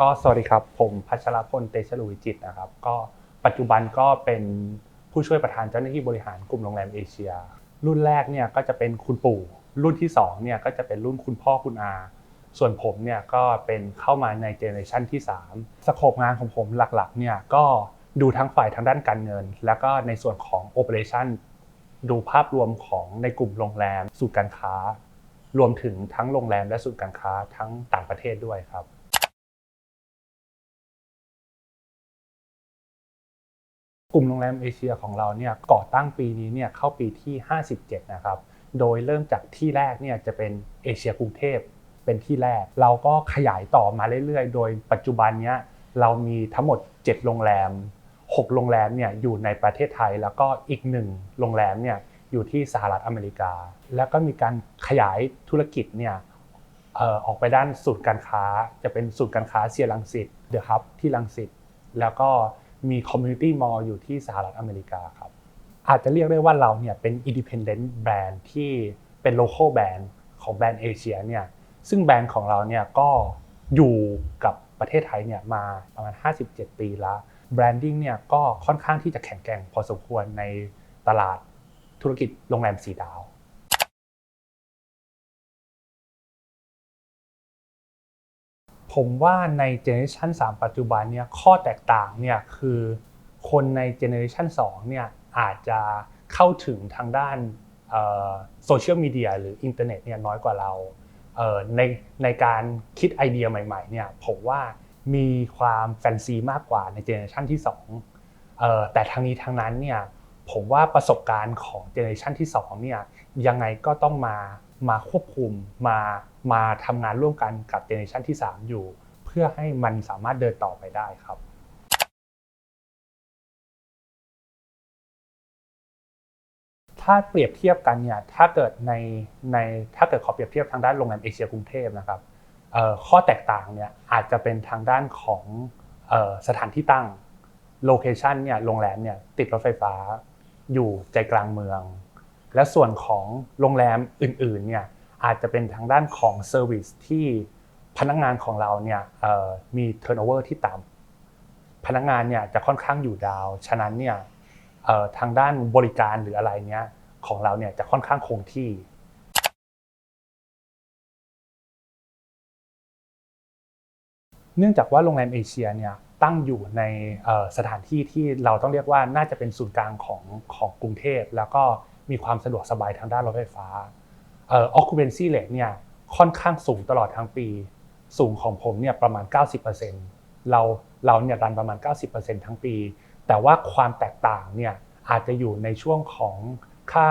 ก็สวัสดีครับ ผมพัชรพลเตชะลุวิจิตนะครับ ก็ปัจจุบันก็เป็นผู้ช่วยประธานเจ้าหน้าที่บริหารกลุ่มโรงแรมเอเชีย รุ่นแรกเนี่ยก็จะเป็นคุณปู่ รุ่นที่สองเนี่ยก็จะเป็นรุ่นคุณพ่อคุณอา ส่วนผมเนี่ยก็เป็นเข้ามาในเจเนอเรชันที่ 3 สโคปงานของผมหลักๆเนี่ยก็ดูทั้งฝ่ายทางด้านการเงิน แล้วก็ในส่วนของโอเปอเรชันดูภาพรวมของในกลุ่มโรงแรมสูตรการค้า รวมถึงทั้งโรงแรมและสูตรการค้าทั้งต่างประเทศด้วยครับ ลุ่มโรงแรมเอเชียของเราเนี่ยก่อตั้งปีนี้เนี่ยเข้าปีที่ 57 นะครับ โดยเริ่มจากที่แรกเนี่ยจะเป็นเอเชียกรุงเทพเป็นที่แรก เราก็ขยายต่อมาเรื่อยๆ โดยปัจจุบันเนี้ยเรามีทั้งหมด 7 โรงแรม 6 โรงแรมเนี่ยอยู่ในประเทศไทย แล้วก็อีกหนึ่งโรงแรมเนี่ยอยู่ที่สหรัฐอเมริกา แล้วก็มีการขยายธุรกิจเนี่ยออกไปด้านศูนย์การค้า จะเป็นศูนย์การค้าเซียรังสิตเดอะฮับที่รังสิตแล้วก็ มีคอมมูนิตี้มอลล์อยู่ที่สหรัฐอเมริกาครับ อาจจะเรียกได้ว่าเราเนี่ยเป็น independent brand ที่เป็น local brand ของแบรนด์เอเชียเนี่ยซึ่งแบรนด์ของเราเนี่ยก็อยู่กับประเทศไทยเนี่ยมาประมาณ 57 ปีแล้ว branding เนี่ยก็ค่อนข้างที่จะแข็งแกร่งพอสมควรในตลาดธุรกิจโรงแรมสีดาว ผมว่าในเจเนอเรชัน3ปัจจุบันเนี่ยข้อแตกต่างเนี่ยคือคนในเจเนอเรชัน2เนี่ยอาจจะเข้าถึงทางด้านโซเชียลมีเดียหรืออินเทอร์เน็ตเนี่ยน้อยกว่าเราเในในการคิดไอเดียใหม่ๆเนี่ยผมว่ามีความแฟนซีมากกว่าในเจเนอเรชันที่2เอ่อแต่ทั้งนี้ทั้งนั้นเนี่ยผมว่าประสบการณ์ของเจเนอเรชันที่2เนี่ยยังไงก็ต้องมา มาควบคุมมามาทำงานร่วมกันกับเจเนอเรชันที่ 3 อยู่ เพื่อให้มันสามารถเดินต่อไปได้ครับถ้าเปรียบเทียบกันเนี่ยถ้าเกิดในในถ้าเกิดขอเปรียบเทียบทางด้านโรงแรมเอเชียกรุงเทพนะครับข้อแตกต่างเนี่ยอาจจะเป็นทางด้านของออสถานที่ตั้งโลเคชันเนี่ยโรงแรมเนี่ยติดรถไฟฟ้าอยู่ใจกลางเมือง และส่วนของโรงแรมอื่นๆเนี่ยอาจจะเป็นทางด้านของเซอร์วิสที่พนักงานของเราเนี่ยมีเทิร์นโอเวอร์ที่ต่ำพนักงานเนี่ยจะค่อนข้างอยู่ดาว ฉะนั้นเนี่ยทางด้านบริการหรืออะไรเนี้ยของเราเนี่ยจะค่อนข้างคงที่เนื่องจากว่าโรงแรมเอเชียเนี่ยตั้งอยู่ในสถานที่ที่เราต้องเรียกว่าน่าจะเป็นศูนย์กลางของของกรุงเทพ แล้วก็ มีความสะดวกสบายทางด้านรถไฟฟ้าเอ่อ occupancy rate เนี่ยค่อนข้างสูงตลอดทั้งปี สูงของผมเนี่ยประมาณ 90%เราเราเนี่ยรันประมาณ 90%ทั้งปี แต่ว่าความแตกต่างเนี่ยอาจจะอยู่ในช่วงของค่า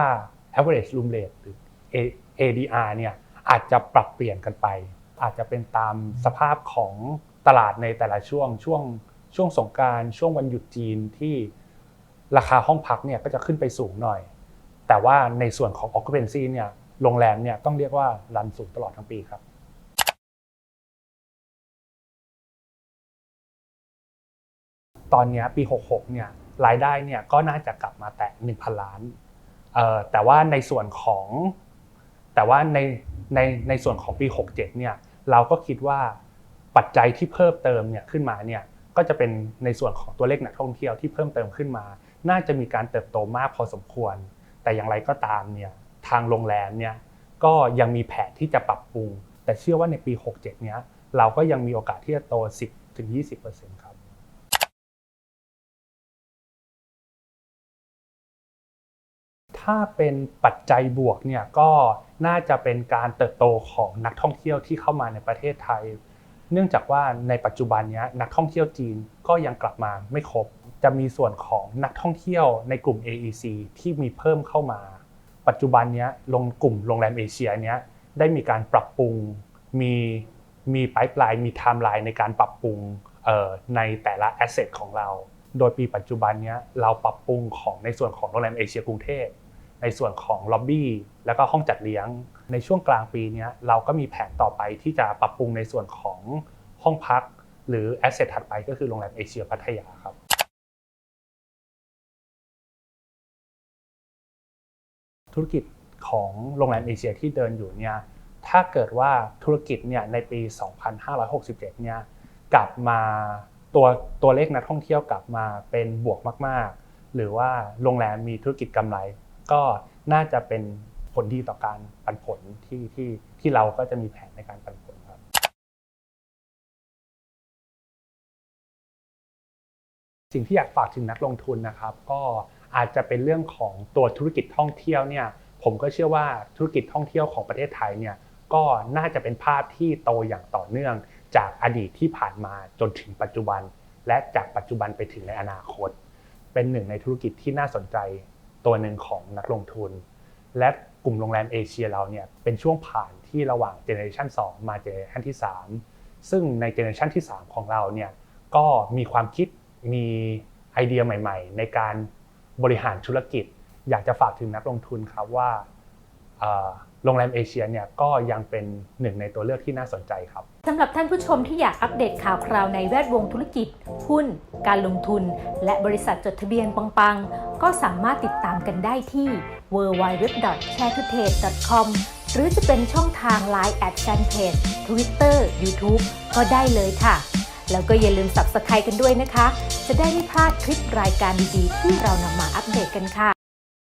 average room rate หรือ ADR เนี่ยอาจจะปรับเปลี่ยนกันไป อาจจะเป็นตามสภาพของตลาดในแต่ละช่วงช่วงช่วงสงการช่วงวันหยุดจีนที่ราคาห้องพักเนี่ยก็จะขึ้นไปสูงหน่อย แต่ว่าในส่วนของ occupancy เนี่ยโรงแรมเนี่ยต้องเรียกว่ารันสูงตลอดทั้งปีครับตอนนี้ปี 66 เนี่ยรายได้เนี่ยก็น่าจะกลับมาแตะ 1,000 ล้าน แต่ว่าในส่วนของแต่ว่าในในในส่วนของปี 67 เนี่ยเราก็คิดว่าปัจจัยที่เพิ่มเติมเนี่ยขึ้นมาเนี่ยก็จะเป็นในส่วนของตัวเลขนักท่องเที่ยวที่เพิ่มเติมขึ้นมา น่าจะมีการเติบโตมากพอสมควร แต่อย่างไรก็ตามเนี่ยทางโรงแรมเนี่ยก็ยังมีแผนที่จะปรับปรุง แต่เชื่อว่าในปี 67 เนี้ยเราก็ยังมีโอกาสที่จะโต 10-20%ครับถ้าเป็นปัจจัยบวกเนี่ยก็น่าจะเป็นการเติบโตของนักท่องเที่ยวที่เข้ามาในประเทศไทย เนื่องจากว่าในปัจจุบันนี้นักท่องเที่ยวจีนก็ยังกลับมาไม่ครบ จะมีส่วนของนักท่องเที่ยวในกลุ่ม AEC ที่มีเพิ่มเข้ามา ปัจจุบันนี้ลงกลุ่มโรงแรมเอเชียเนี้ยได้มีการปรับปรุง มีมีไ i ป์ไลน์มีไทม์ไลน์ในการปรับปรุงในแต่ละแอสเซทของเรา โดยปีปัจจุบันนี้เราปรับปรุงของในส่วนของโรงแรมเอเชียกรุงเทพในส่วนของล็อบบี้แล้วก็ห้องจัดเลี้ยง ในช่วงกลางปีนี้เราก็มีแผนต่อไปที่จะปรับปรุงในส่วนของห้องพัก หรือแอสเซทถัดไปก็คือโรงแรมเอเชียพัทยาครับ ธุรกิจของโรงแรมเอเชียที่เดินอยู่เนี่ยถ้าเกิดว่าธุรกิจเนี่ยในปี 2567 เนี่ยกลับมาตัวตัวเลขนักท่องเที่ยวกลับมาเป็นบวกมาก ๆ หรือว่าโรงแรมมีธุรกิจกำไร ก็น่าจะเป็นผลดีต่อการปันผลที่ที่ที่เราก็จะมีแผนในการปันผลครับ สิ่งที่อยากฝากถึงนักลงทุนนะครับ ก็ อาจจะเป็นเรื่องของตัวธุรกิจท่องเที่ยวเนี่ยผมก็เชื่อว่าธุรกิจท่องเที่ยวของประเทศไทยเนี่ยก็น่าจะเป็นภาพที่โตอย่างต่อเนื่อง จากอดีตที่ผ่านมาจนถึงปัจจุบัน และจากปัจจุบันไปถึงในอนาคต เป็นหนึ่งในธุรกิจที่น่าสนใจตัวหนึ่งของนักลงทุน และกลุ่มโรงแรมเอเชียเราเนี่ยเป็นช่วงผ่านที่ระหว่างเจเนอเรชัน2มาเจเนอเรชันที่ 3 ซึ่งในเจเนอเรชันที่ 3 ของเราเนี่ยก็มีความคิดมีไอเดียใหม่ ๆ ในการ บริหารธุรกิจ อยากจะฝากถึงนักลงทุนครับว่าโรงแรมเอเชียเนี่ยก็ยังเป็นหนึ่งในตัวเลือกที่น่าสนใจครับสำหรับท่านผู้ชมที่อยากอัปเดตข่าวคราวในแวดวงธุรกิจ หุ้น การลงทุน และบริษัทจดทะเบียนปังๆ ก็สามารถติดตามกันได้ที่ www.sharetoday.com หรือจะเป็นช่องทาง Line at Fanpage Twitter YouTube ก็ได้เลยค่ะ แล้วก็อย่าลืม Subscribe กันด้วยนะคะ จะได้ไม่พลาดคลิปรายการดีๆที่เรานำมาอัปเดตกันค่ะ